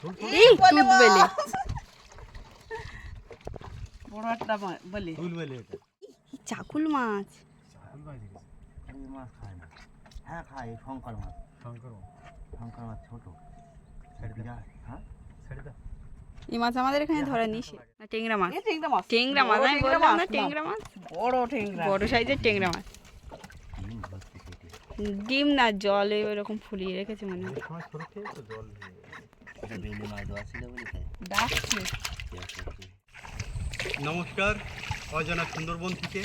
এই তুত বেলে বড় একটা বলে। এটা। চাকুল মাছ। এই মাছ খায় না। হ্যাঁ খায় শঙ্কর মাছ। শঙ্কর শঙ্কর মাছ ছোট। ছেড়ে দে। হ্যাঁ? ছেড়ে দে। এই মাছ আমাদের এখানে ধরা নিষে না টেংরা মাছ। টেংরা মাছ। টেংরা মাছ বড় আমি বললাম না টেংরা মাছ। বড় টেংরা। বড় সাইজের টেংরা মাছ। ডিম না জলে ওরকম ফুলিয়ে রেখেছে মনে হয়। নমস্কার অজানা সুন্দরবন থেকে।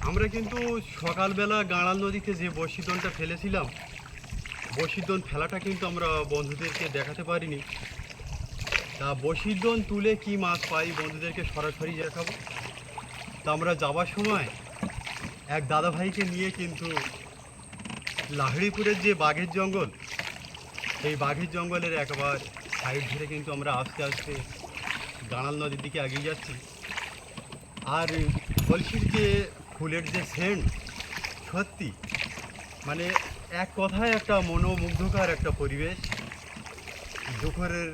আমরা কিন্তু সকালবেলা গাঁড়াল নদীতে যে বসিদনটা ফেলেছিলাম বসিদন ফেলাটা কিন্তু আমরা বন্ধুদেরকে দেখাতে পারিনি। তা বসিদন তুলে কি মাছ পাই বন্ধুদেরকে সরাসরি দেখাবো। তা আমরা যাবার সময় এক দাদা ভাইকে নিয়ে কিন্তু লাহড়িপুরের যে বাঘের জঙ্গল সেই বাঘের জঙ্গলের একবার সাইড ধরে কিন্তু আমরা আস্তে আস্তে গাঁড়াল নদীর দিকে এগিয়ে যাচ্ছি। আর কলসির যে ফুলের যে সেন্ট, সত্যি মানে এক কথায় একটা মনোমুগ্ধকর একটা পরিবেশ। দুপুরের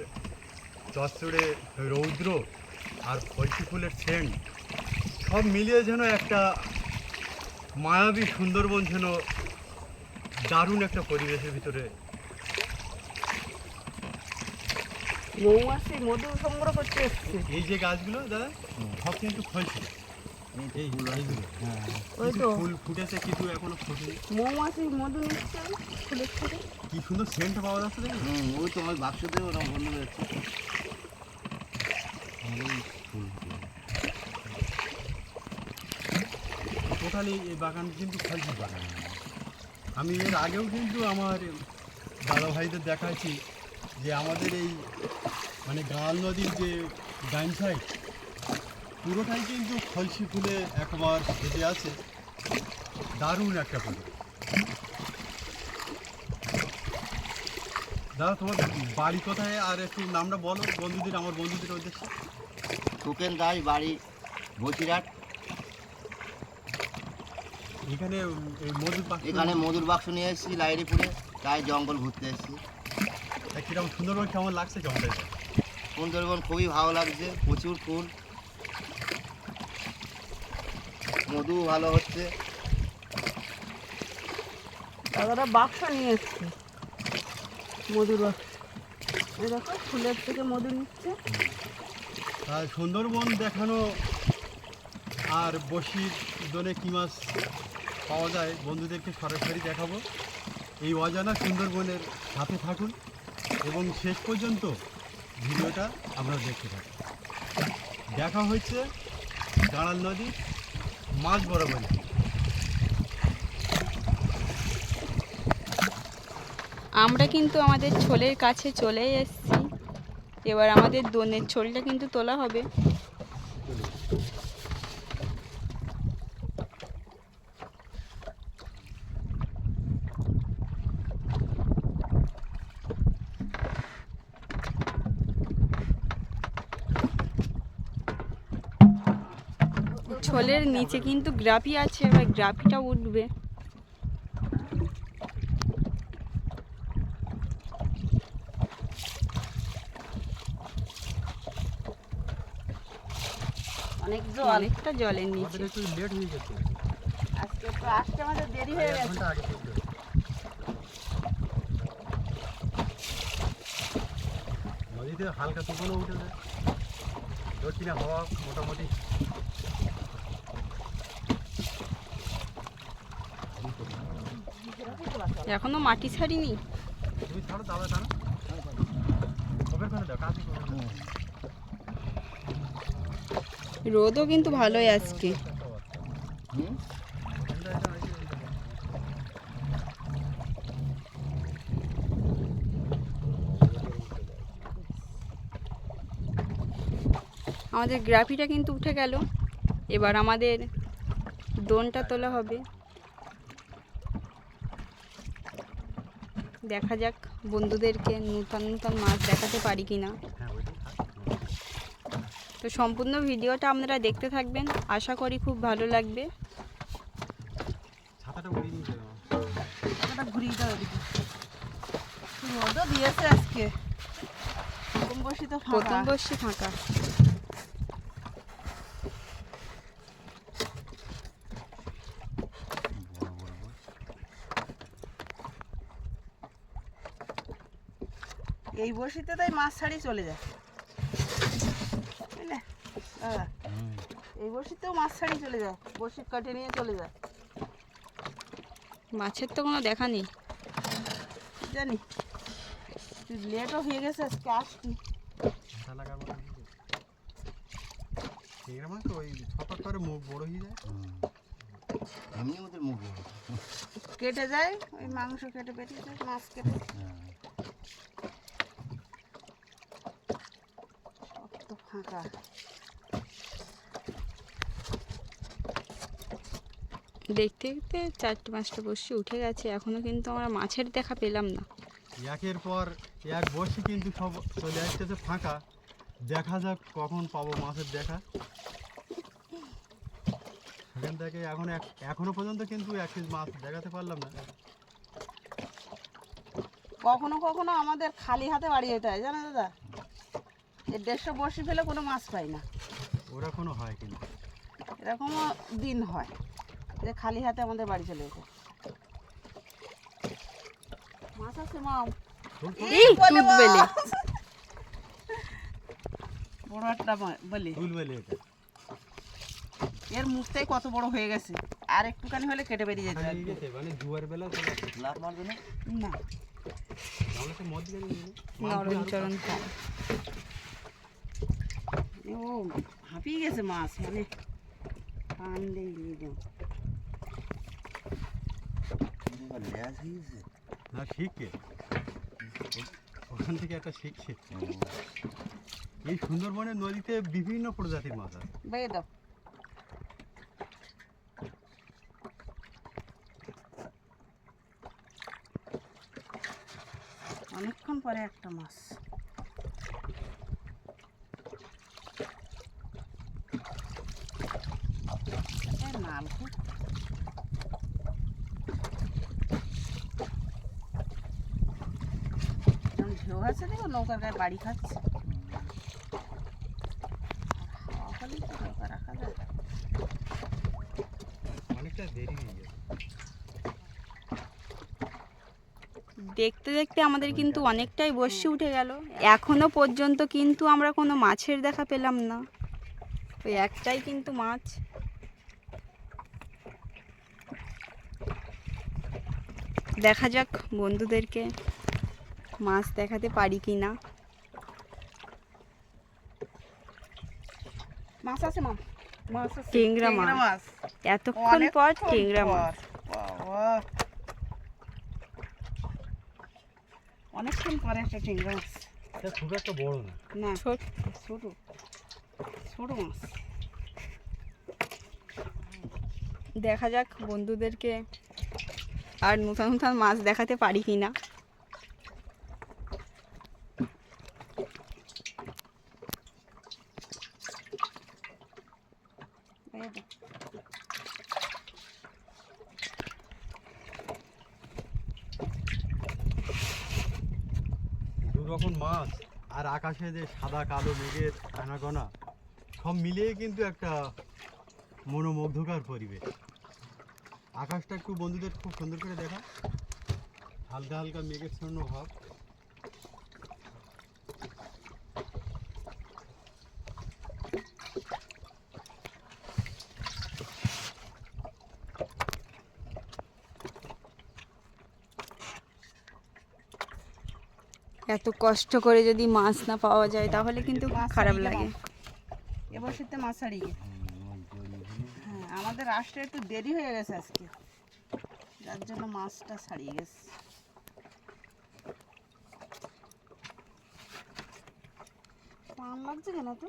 চচ্চড়ে রৌদ্র আর কলসি ফুলের সেন্ট সব মিলিয়ে যেন একটা মায়াবী সুন্দরবন যেন দারুণ একটা পরিবেশের ভিতরে মৌমাছি মধু সংগ্রহ করতে এসছে। এই যে গাছগুলো দাদা সব কিন্তু ফলছে। এই এইগুলো ওই কিছু তো। ফুল ফুটেছে কিছু এখনও ফুটেনি। মৌমাছি মধু নিচ্ছে ফুলের থেকে কি সুন্দর সেন্ট পাওয়া যাচ্ছে দেখি হুম ওই তো বাক্স দিয়ে বন্ধ হয়েছে টোটালি এই বাগান কিন্তু বাগান। আমি এর আগেও কিন্তু আমার দাদা ভাইদের দেখাচ্ছি যে আমাদের এই মানে গাঁল নদীর যে ডাইন সাইড পুরোটাই কিন্তু খলসি ফুলে একবার ভেজে আছে। দারুণ একটা ফুল। দাদা তোমার বাড়ি কোথায়? আর একটু নামটা বলো বন্ধুদের আমার বন্ধুদের উদ্দেশ্যে। সুকেন দাস বাড়ি বসিরহাট। এখানে এই মধুর পাখি এখানে মধুর বাক্স নিয়ে এসেছি লাইরিপুরে তাই জঙ্গল ঘুরতে এসেছি। কীরকম সুন্দরবন কেমন লাগছে লাগছে সুন্দরবন খুবই ভালো লাগছে প্রচুর ফুল। মধু ভালো হচ্ছে। দাদারা বাক্স নিয়ে এসছে মধুর। বাক্স দেখো ফুলের থেকে মধু নিচ্ছে। আর সুন্দরবন দেখানো আর বসির দোনে কী মাছ পাওয়া যায় বন্ধুদেরকে সরাসরি দেখাবো। এই অজানা সুন্দরবনের সাথে থাকুন এবং শেষ পর্যন্ত ভিডিওটা আপনারা দেখতে থাকুন দেখা হয়েছে দাঁড়াল নদী, মাছ বরাবর আমরা কিন্তু আমাদের ছোলের কাছে চলে এসেছি। এবার আমাদের দোনের ছোলটা কিন্তু তোলা হবে। ছোলের নিচে কিন্তু গ্রাফি আছে এবার গ্রাফিটা উঠবে। অনেক জল। অনেকটা জলের নিচে। একটু লেট হয়ে গেছে। আজকে তো আসতে আমাদের দেরি হয়ে গেছে। ঘণ্টা আগে থেকে নদীতে হালকা তুফানও উঠেছে। দক্ষিণে হাওয়া মোটামুটি এখনও মাটি ছাড়িনি। রোদও কিন্তু ভালোই আজকে। আমাদের গ্রাফিটা কিন্তু উঠে গেল। এবার আমাদের দোনটা তোলা হবে। দেখা যাক বন্ধুদেরকে নূতন নূতন মাছ দেখাতে পারি কি না হ্যাঁ। তো সম্পূর্ণ ভিডিওটা আপনারা দেখতে থাকবেন। আশা করি খুব ভালো লাগবে। প্রথম উড়িয়ে নিয়ে যাবে ওটা ঘুরিয়ে দাও এদিকে রোদও দিয়েছে আজকে বসি তো প্রথম ফাঁকা বর্ষি ফাঁকা এই বসিতে তাই মাছ ছাড়ি চলে যায়। বুঝলে? এই বসিতেও মাছ ছাড়ি চলে যায় বসি কাটে নিয়ে চলে যায়। মাছের তো কোনো দেখা নেই। জানি। তুই লেটও হয়ে গেছে আজকে আসতি আটা লাগাবো না চিংড়া মাছ তো ওই ছপাক করে মুখ বড় হয়ে যায়। এমনি ওদের মুখ কেটে যায় ওই মাংস কেটে বেরিয়ে যায় মাছ কেটে হ্যাঁ। তো ফাঁকা দেখতে দেখতে চারটে পাঁচটা বর্ষি উঠে গেছে। এখনও কিন্তু আমরা মাছের দেখা পেলাম না। একের পর এক বসি কিন্তু সব চলে আসতেছে ফাঁকা। দেখা যাক কখন পাবো মাছের দেখা। সেখান থেকে এখন এক- এখনও পর্যন্ত কিন্তু এক পিস মাছ দেখাতে পারলাম না। কখনো কখনো আমাদের খালি হাতে বাড়ি যেতে হয় জানো দাদা? এই দেড়শো বসি ফেলে কোনো মাছ পাই না। ওরা কোনো হয় কিন্তু। এরকমও দিন হয় যে খালি হাতে আমাদের বাড়ি চলে যেতে। মাছ আছে মাম। এই বেলে বড় একটা বেলে। এটা। এর মুখটাই কত বড় হয়ে গেছে। আর একটুখানি হলে কেটে বেরিয়ে যেতে মানে জুয়ার বেলা চলে মারবে না? না। তাহলে তো মদ গেলে নরম চরণ কম এ ও হাঁপিয়ে গেছে মাছ মানে টান দিয়ে গেছে না শিখকে ওখান থেকে একটা শিখছে। এই সুন্দরবনের নদীতে বিভিন্ন প্রজাতির মাছ আছে। বেয়ে দাও। অনেকক্ষণ পরে একটা মাছ এ নালকুট। দেখো নৌকার গায়ে বাড়ি খাচ্ছে। হাওয়া খালি তো নৌকা রাখা যায় অনেকটা দেরি হয়ে যায় দেখতে দেখতে আমাদের কিন্তু অনেকটাই বর্ষি উঠে গেল। এখনও পর্যন্ত কিন্তু আমরা কোনো মাছের দেখা পেলাম না। ওই একটাই কিন্তু মাছ। দেখা যাক বন্ধুদেরকে। মাছ দেখাতে পারি কি না? মাছ আছে মাম মাছ টেংরা এতক্ষণ পর টেংরা মাছ। বাবা। অনেকক্ষণ পরে একটা টেংরা মাছ। একটা বড় না। না ছোট। ছোট। ছোট মাছ। দেখা যাক বন্ধুদেরকে আর নতুন নতুন মাছ দেখাতে পারি কি না এই দে। দু রকম মাছ আর আকাশে যে সাদা, কালো মেঘের আনাগোনা সব মিলিয়ে কিন্তু একটা মনোমুগ্ধকর পরিবেশ। আকাশটা একটু বন্ধুদের খুব সুন্দর করে দেখা হালকা হালকা মেঘের শূন্য ভাব। এত কষ্ট করে যদি মাছ না পাওয়া যায় তাহলে কিন্তু খারাপ লাগে। এবছর তো মাছ হারিয়ে হ্যাঁ আমাদের আসতে একটু দেরি হয়ে গেছে আজকে। যার জন্য মাছটা ছাড়িয়ে গেছে। লাগছে কেন তো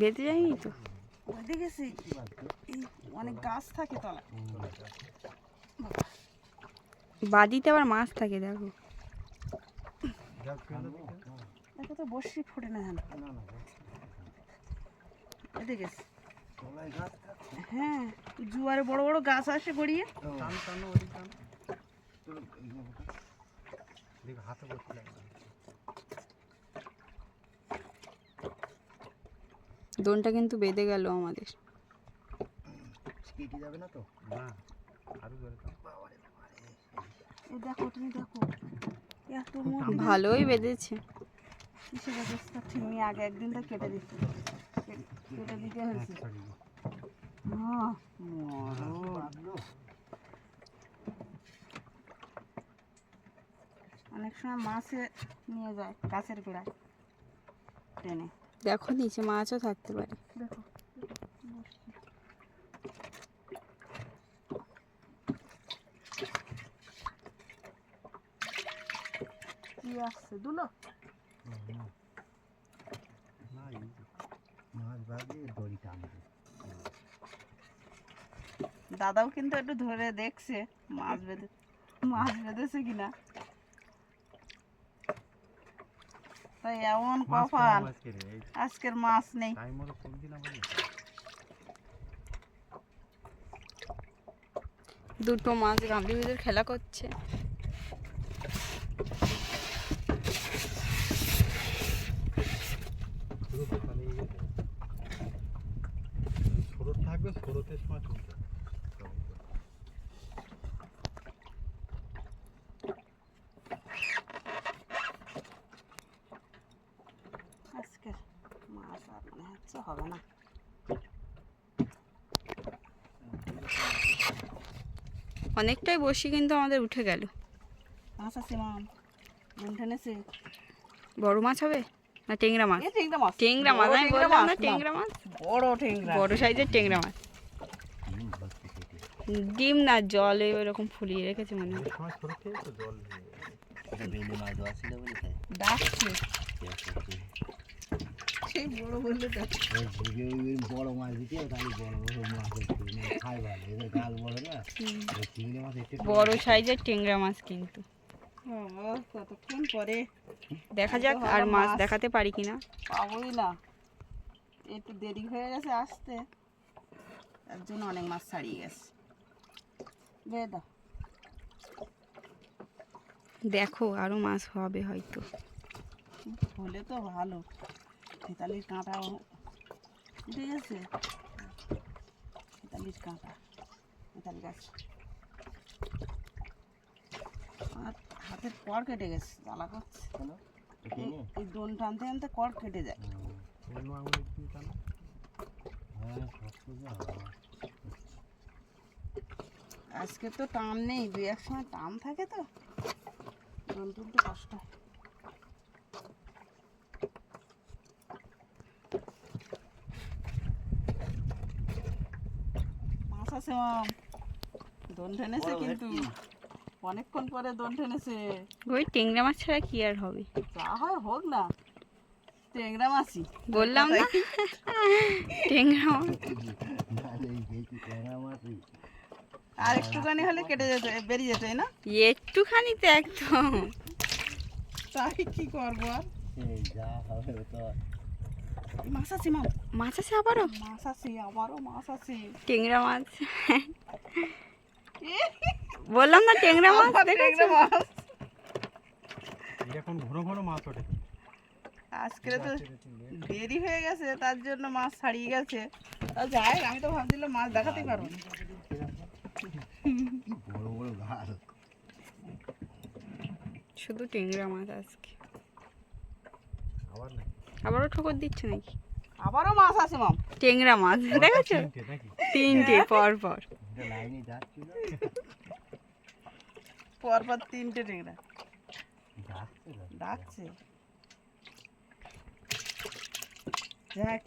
বেঁধে যায়নি তো? বেঁধে গেছে? অনেক গাছ থাকে তলা বাদিতে আবার মাছ থাকে দেখো। দেখো তো বসি ফোটে না হ্যাঁ জুয়ারে বড় বড় গাছ আসে গড়িয়ে হাতে দোনটা কিন্তু বেঁধে গেল আমাদের। কেটে যাবে না তো? না আরও জোরে দাও। এই দেখো তুমি দেখো। ভালোই বেঁধেছে। আগে একদিন তো কেটে দিচ্ছি কেটে দিতে হয়েছে। অনেক সময় মাছে নিয়ে যায় গাছের গোড়ায় টেনে। দেখো নিচে মাছও থাকতে পারে। দেখো। কি আসছে দুলো না? এই যে। মাছ ভাগে দড়ি টানবে দাদাও কিন্তু একটু ধরে দেখছে মাছ বেঁধে মাছ বেঁধেছে কিনা। তাই এমন কপাল আজকের মাছ নেই। দুটো মাছ ভিতর খেলা করছে পুরো বোকা লেগে গেছে ছোট থাকবে ছোটতে সময় তুলতে হবে। আজকের মাছ আর মনে হচ্ছে হবে না। অনেকটাই বসি কিন্তু আমাদের উঠে গেল। মাছ আছে মাম বড় মাছ হবে না টেংরা মাছ? এ টেংরা মাছ। টেংরা মাছ বড় আমি বললাম না টেংরা মাছ? বড় টেংরা বড় সাইজের টেংরা মাছ। ডিম না জলে ওরকম ফুলিয়ে রেখেছে মনে হয়। ডাকছে বড় বললে ডাকছে ওই ঝুঁকে ওই বড় মাছ দিতে তাহলে বড় বড় মাছ খাই ভালো এদের গাল বড় না। চিংড়ি মাছ বড় সাইজের টেংরা মাছ কিন্তু। বাবা, কতক্ষণ পরে? দেখা যাক আর মাছ মাছ। দেখাতে পারি কিনা। পাবোই না। একটু দেরি হয়ে গেছে আসতে। তার জন্য অনেক মাছ ছাড়িয়ে গেছে। বেদা দেখো আরও মাছ হবে হয়তো। হলে তো ভালো। তেতালির কাঁটা উঠে গেছে তেতালির কাঁটা তেতালি গাছ আর হাতের কড় কেটে গেছে জ্বালা করছে এই- দোন টানতে টানতে কড় কেটে যায়। হ্যাঁ আজকে তো টান নেই দু এক সময় টান থাকে তো দোন তুলতে কষ্ট হয় মাছ আছে মাম দোন টেনেছে কিন্তু অনেকক্ষণ পরে দোন টেনেছে ওই টেংরা মাছ ছাড়া কি আর হবে যা হয় হোক না টেংরা মাছি বললাম না টেংরা মাছ মাছই আর একটুখানি হলে কেটে যেত বেরিয়ে যেত না একটুখানি তো একদম তাই কি করব আর মাছ আছে মাম মাছ আছে আবারও? মাছ আছে আমারও মাছ আছে। টেংরা মাছ। বললাম না টেংরা মাছ টেংরা মাছ। এই এখন ঘন ঘন মাছ ওঠে। আজকে তো দেরি হয়ে গেছে তার জন্য মাছ ছাড়িয়ে গেছে। তা যাই আমি তো ভাবছিলাম মাছ দেখাতেই পারব না। বড় বড় গাল শুধু টেংরা মাছ আজকে। আবার না আবারও ঠোকর দিচ্ছে নাকি? আবারও মাছ আছে মাম। টেংরা মাছ দেখেছ? তিনটে পর পর যাচ্ছিল। পরপর তিনটে টেংরা। ডাকছে দেখ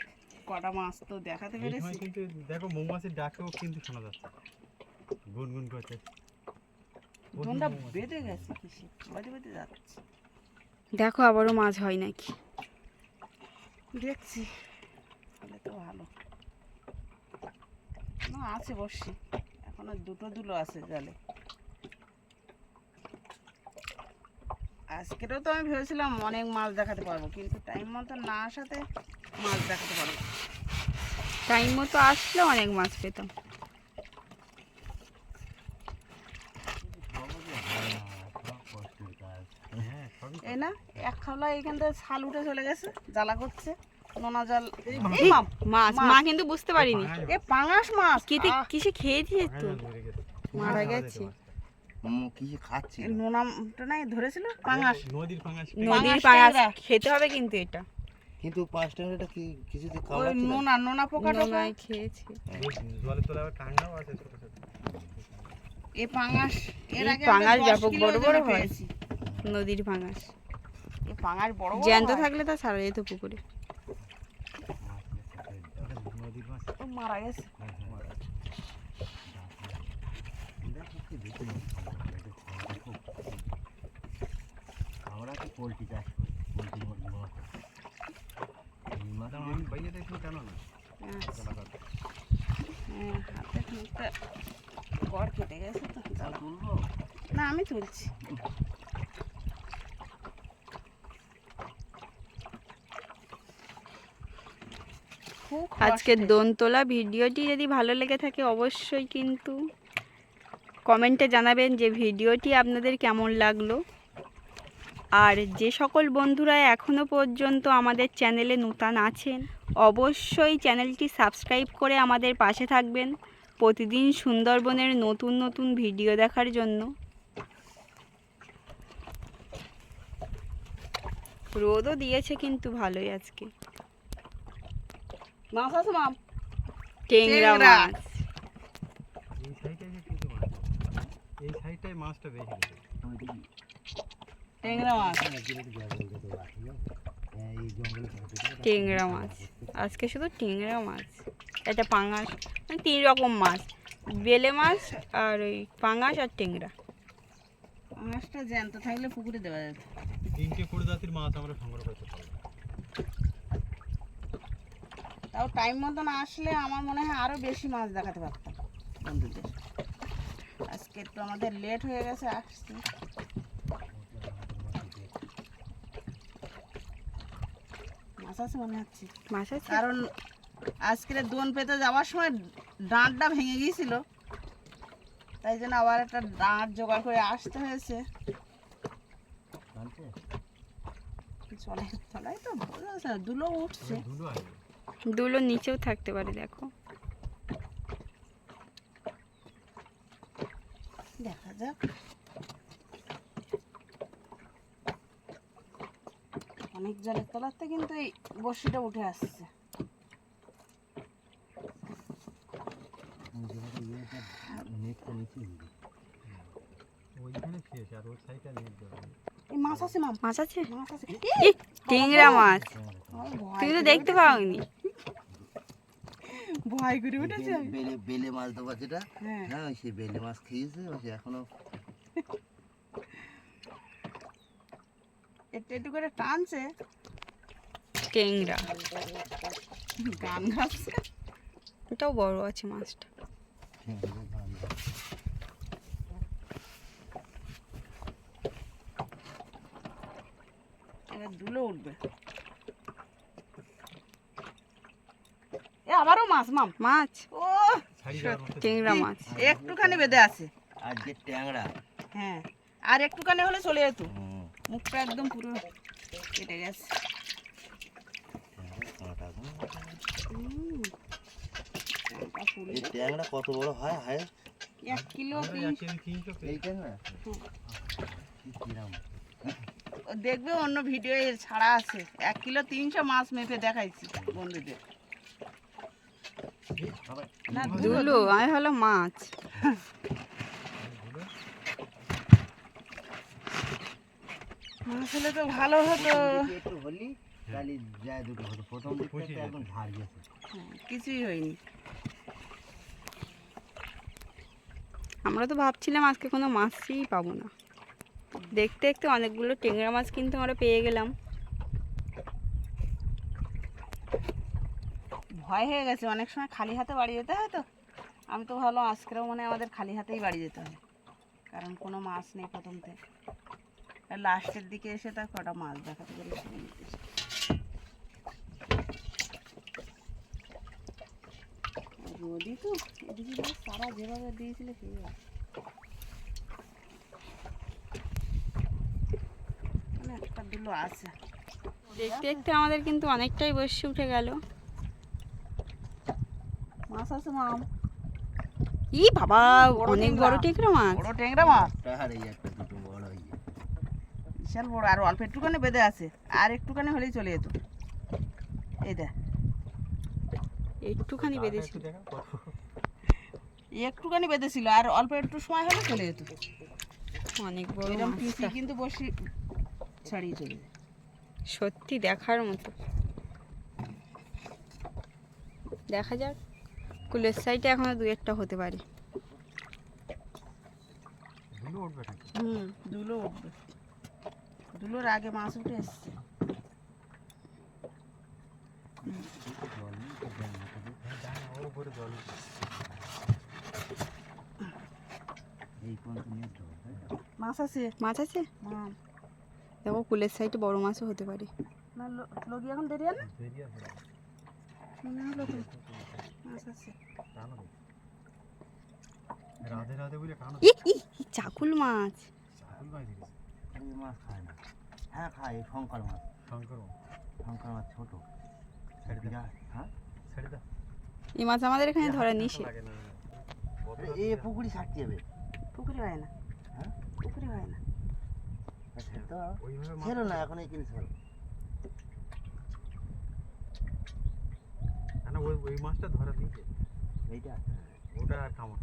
কটা মাছ তো দেখাতে পেরেছি। কিন্তু দেখো মৌমাছির ডাকেও কিন্তু শোনা যাচ্ছে। গুনগুন করছে। দোনটা বেঁধে গেছে কিসে বেঁধে বেঁধে যাচ্ছে। দেখো আবারও মাছ হয় নাকি? দেখছি। তো ভালো। না আছে বসছি। এখনও দুটো দুলো আছে জলে। আজকেরও তো আমি ভেবেছিলাম অনেক মাছ দেখাতে পারব কিন্তু টাইম মতো না আসাতে মাছ দেখাতে পারব টাইম মতো আসলে অনেক মাছ পেতাম। এই না এক খাওলা এখান থেকে ছাল উঠে চলে গেছে জ্বালা করছে। নোনা জল মাছ মাছ। মা কিন্তু বুঝতে পারিনি। এ পাঙাশ মাছ। কিসে খেয়েছিস তো? মারা গেছে। কি খাচ্ছি এ নোনাটা নাই ধরেছিল? পাঙাশ। নদীর পাঙাশ। নদীর পাঙাশ খেতে হবে কিন্তু এটা। কিন্তু পাঁচ টাকাটা কি কিছুতে ওই নোনা নোনা পোকা টোকা নোনায় খেয়েছি। জলে তোলা আবার টাঙ্গাও আছে এ পাঙাশ এর আগে পাঙাশ ব্যাপক বড় বড় হয়। পেয়েছি। নদীর পাঙাশ। এ পাঙাশ বড় বড় জ্যান্ত থাকলে তা সারা যেত পুকুরে নদীর মাছ ও মারা গেছে আমরা তো পোলট্রি চাষ করি পোলট্রি মুরগি মাছ এই মাছ দাঁড়াও, আমি বাইরে দেখি কেন না? আচ্ছা। হ্যাঁ, হাতে খানিকটা গড় কেটে গেছে তো তাও তুলবো? না আমি তুলছি। আজকের। দোনতলা ভিডিওটি যদি ভালো লেগে থাকে অবশ্যই কিন্তু কমেন্টে জানাবেন যে ভিডিওটি আপনাদের কেমন লাগল। আর যে সকল বন্ধুরা এখনও পর্যন্ত আমাদের চ্যানেলে নূতন আছেন অবশ্যই চ্যানেলটি সাবস্ক্রাইব করে আমাদের পাশে থাকবেন প্রতিদিন সুন্দরবনের নতুন নতুন ভিডিও দেখার জন্য। রোদও দিয়েছে কিন্তু ভালোই আজকে। মাছ আছে মাম? টেংরা টেংরা। মাছ। এই সাইডটাই কিন্তু মাছ এই সাইডটাই মাছটা বেশি ট্যাংরা মাছ। এই জঙ্গলে টেংরা মাছ। আজকে শুধু টেংরা মাছ। এটা পাঙাশ। মানে তিন রকম মাছ। বেলে মাছ আর ওই পাঙাশ আর টেংরা মাছটা জ্যান্ত থাকলে পুকুরে দেওয়া যেত তিনটে প্রজাতির মাছ আমরা সংগ্রহ করতে পারব। তাও টাইম মতন আসলে আমার মনে হয় আরও বেশি মাছ দেখাতে পারতাম বন্ধুদের। আজকে একটু আমাদের লেট হয়ে গেছে আসছি। মাছ আছে মনে হচ্ছে। মাছ আছে? কারণ আজকের দোন পেতে যাওয়ার সময় ডাঁটটা ভেঙে গিয়েছিল। তাই জন্য আবার একটা ডাঁট জোগাড় করে আসতে হয়েছে। চলে তলায় তো বোঝা যাচ্ছে না দুলো উঠছে। ধুলো আসবে দুলো নিচেও থাকতে পারে দেখো। দেখা যাক। অনেক জলের তলাতে কিন্তু এই বড়শিটা উঠে আসছে। মাছ আছে মাছ আছে? মাছ আছে। মাছ। তুমি তো দেখতে পাওনি। ভয় করে উঠেছে? বেলে- বেলে মাছ দেবো যেটা হ্যাঁ। হ্যাঁ সেই বেলে মাছ খেয়েছে ও সে এখনও একটু একটু করে টানছে। টেংরা গান গাচ্ছে এটাও বড় আছে মাছটা। এবার দুলো উঠবে। এ আবারও মাছ মাম। মাছ? ও টেংরা মাছ। একটুখানি বেঁধে আছে। আর যে ট্যাংরা। হ্যাঁ আর একটুখানি হলে চলে যেত। মুখটা একদম পুরো কেটে গেছে। ট্যাংরা। এই ট্যাংরা কত বড় হয়? হায়। এক কিলো এই ট্যাংরা? দেখবে অন্য ভিডিও ছাড়া আছে। এক কিলো তিনশো মাছ মেপে দেখাইছি বন্ধুদের। দুলো আমি হলো মাছ। মাছ হলে তো ভালো হতো। একটু হলি তাহলে যায় দুটো হতো প্রথম দিকটা পুষিয়ে তো যেত। একদম ঝাড় গেছে কিছুই হয়নি। আমরা তো ভাবছিলাম আজকে কোনো মাছই পাবো না। দেখতে দেখতে অনেকগুলো টেংরা মাছ কিন্তু আমরা পেয়ে গেলাম। ভয় হয়ে গেছে। অনেক সময় খালি হাতে বাড়ি যেতে হয় তো। আমি তো ভালো আজকেও মানে আমাদের খালি হাতেই বাড়ি যেতে হয়। কারণ কোনো মাছ নেই প্রথমতে। লাস্টের দিকে এসে তার কটা মাছ দেখাতে পারি রোদই তো যেভাবে মানে একটা আছে। দেখতে দেখতে আমাদের কিন্তু অনেকটাই বসে উঠে গেল। মাছ আছে মাম ই বাবা অনেক বড় টেকরা মাছ বড় ট্যাংরা মাছ এই একটা দুটো বড় যায় বিশাল বড় আর অল্প একটুখানি বেঁধে আছে আর একটুখানি হলেই চলে যেত এই দেখ একটুখানি বেঁধেছিল একটুখানি বেঁধেছিল আর অল্প একটু সময় হলে চলে যেত অনেক বড় এরকম পিসি কিন্তু বসি ছাড়িয়ে চলে যায় সত্যি দেখার মতো দেখা যাক কুলের সাইডে এখনও দু একটা হতে পারে। ধুলো হুম দুলো উঠবে। দুলোর আগে মাছ উঠে এসছে। তো? মাছ আছে? মাছ আছে? মাম দেখো কুলের সাইডে বড় মাছও হতে পারে। না লো- লগি এখন দেরি না মনে হলো। রাধে রাধে বলে চাকুল মাছ। চাকুল মাছ এই মাছ খায় না। হ্যাঁ খায় শঙ্কর মাছ। শঙ্কর শঙ্কর মাছ ছোট। ছেড়ে দে। হ্যাঁ? ছেড়ে দে। এই মাছ আমাদের এখানে ধরা নিষেধ এ পুকুরি ছাড়তে হবে। পুকুরি হয় না। হ্যাঁ? পুকুরি হয় না। আচ্ছা, তো ওইভাবে না এখন এই কিনে ছিল না, ওই ওই মাছটা ধরা দিয়েছে। এইটা? ওটা আর কামড়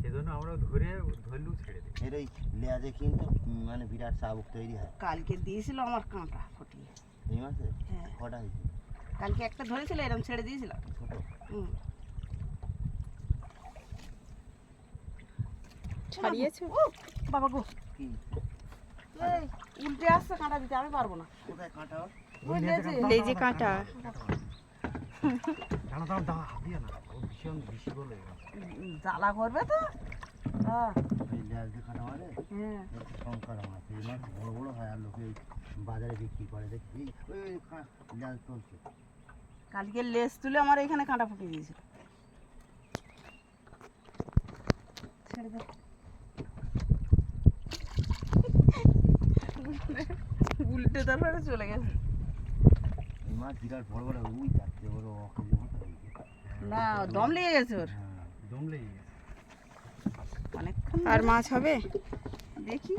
সেজন্য আমরা ধরে ধরলেও ছেড়ে দিই এর ওই লেয়াজে কিন্তু মানে বিরাট চাবুক তৈরি হয়। কালকে দিয়েছিল আমার কাঁটা ফুটিয়ে। এই মাসে হ্যাঁ। কটা হয়েছে? কালকে একটা ধরেছিল এরকম ছেড়ে হুম। ছাড়িয়েছো বাবা গো। কি? এই উল্টে আসছে কাঁটা দিতে আমি পারব না। কোথায় কাঁটা লেজে কাঁটা। দাঁড়া দাঁড়া দাঁড়া দিয়ে না ও ভীষণ বেশি বলে জ্বালা করবে তো? হ্যাঁ। হ্যাঁ এর শঙ্কর মাছ এই মাছ বড় বড় হয় আর লোকে বাজারে বিক্রি করে। দেখি ওই ওই কা- কালকে লেজ তুলে আমার এখানে কাঁটা ফুটিয়ে দিয়েছিল ছেড়ে দে। উল্টে তারপরে চলে গেছে। মাছ বিরাট বড় বড় যাচ্ছে হয়েছে না দম লেগে গেছে ওর। হ্যাঁ দম লেগে গেছে। অনেকক্ষণ আর মাছ হবে? দেখি।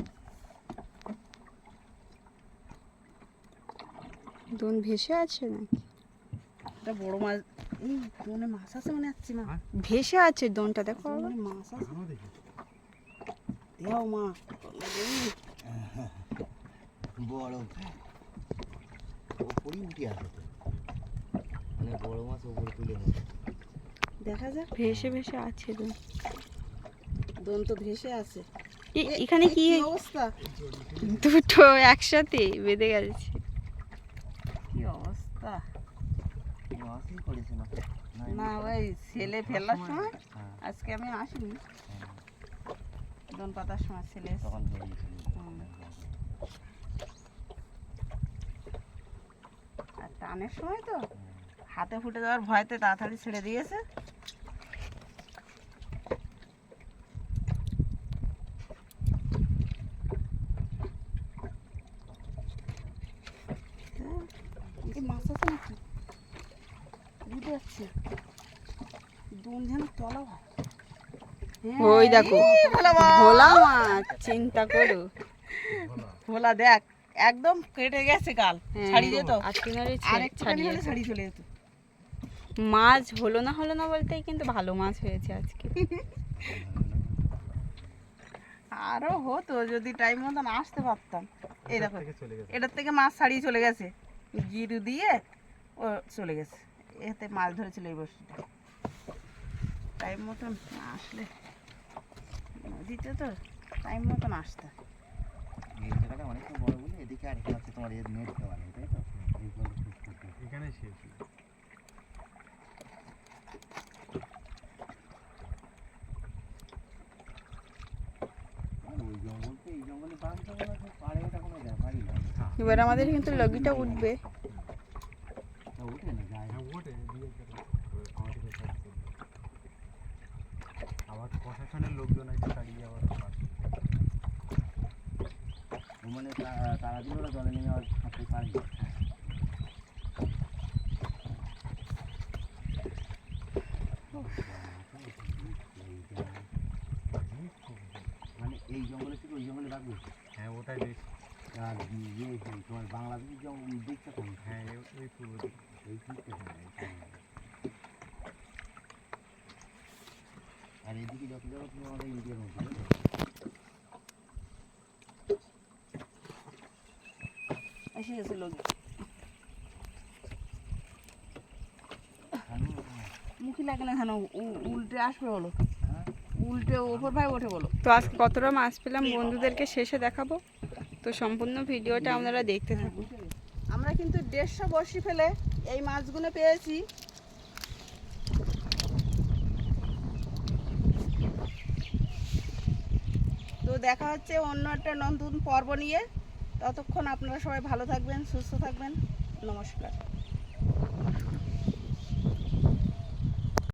দোন ভেসে আছে নাকি? একটা বড় মাছ এই মনে মাছ আছে মনে হচ্ছে মা। ভেসে আছে দোনটা দেখো। মাছ আছে। টানো মা। বড় ওপরই উঠে আসে তো মানে বড় মাছ ওপরে তুলে নেয় দেখা যাক। ভেসে ভেসে আছে দোন দন তো ভেসে আছে। এখানে কি অবস্থা? দুটো একসাথে বেঁধে গেছে। কি অবস্থা? না ওই ছেলে ফেলার সময়? হ্যাঁ আজকে আমি আসিনি। দন পাতার সময় ছেলে এসে- তখন বেরিয়েছিল হুম। আর টানের সময় তো। হাতে ফুটে যাওয়ার ভয়তে তাড়াতাড়ি ছেড়ে দিয়েছে। হ্যাঁ, মাছ আছে নাকি? বুঝতে পারছি দম যেন তলা হয়। হ্যাঁ, ওই দেখো বাবা। ভোলা মাছ চিন্তা করো। ভোলা দেখ একদম কেটে গেছে কাল হ্যাঁ, ছাড়িয়ে যেত আর কিনারে আর ছে- ছাড়িয়ে হলে ছাড়িয়ে চলে যেত। মাছ হলো না হলো না বলতেই কিন্তু ভালো মাছ হয়েছে আজকে। আরও হতো যদি টাইম মতন আসতে পারতাম। এই দেখো থেকে এটার থেকে মাছ ছাড়িয়ে চলে গেছে। জিরু দিয়ে ও চলে গেছে। এতে মাছ ধরেছিল এই বসিটা টাইম মতন আসলে। নদীতে তো টাইম মতন আসতে। আর একটা আছে তোমার এর নেট দেওয়া নেই তাই তো। এখানে শেষ এবার আমাদের কিন্তু লগিটা উঠবে তা ওঠে না যায় হ্যাঁ ওটে দিয়ে গেল আমাদের কাছে আবার প্রশাসনের লোকজন এসে তাড়িয়ে আবার ও মানে তা- তারা দিল ওরা জলে নেমে আর থাকতে পারে না। মানে এই জঙ্গলে থেকে ওই জঙ্গলে রাখব হ্যাঁ ওটাই বেশ আর ইয়ে তোমার বাংলাদেশের জঙ্গল দিকটা কোন হ্যাঁ এই- এই পূর্ব দিকে। এই দিকটা হ্যাঁ, এই সামনে। আর মুখে লাগে না উ- উল্টে আসবে বলো? উল্টে ওপর ভাই ওঠে বলো। তো আজকে কতটা মাছ পেলাম বন্ধুদেরকে শেষে দেখাবো। তো সম্পূর্ণ ভিডিওটা আপনারা দেখতে আমরা কিন্তু দেড়শো বসি ফেলে এই মাছগুলো পেয়েছি। তো দেখা হচ্ছে অন্য একটা নতুন পর্ব নিয়ে। ততক্ষণ আপনারা সবাই ভালো থাকবেন, সুস্থ থাকবেন। নমস্কার।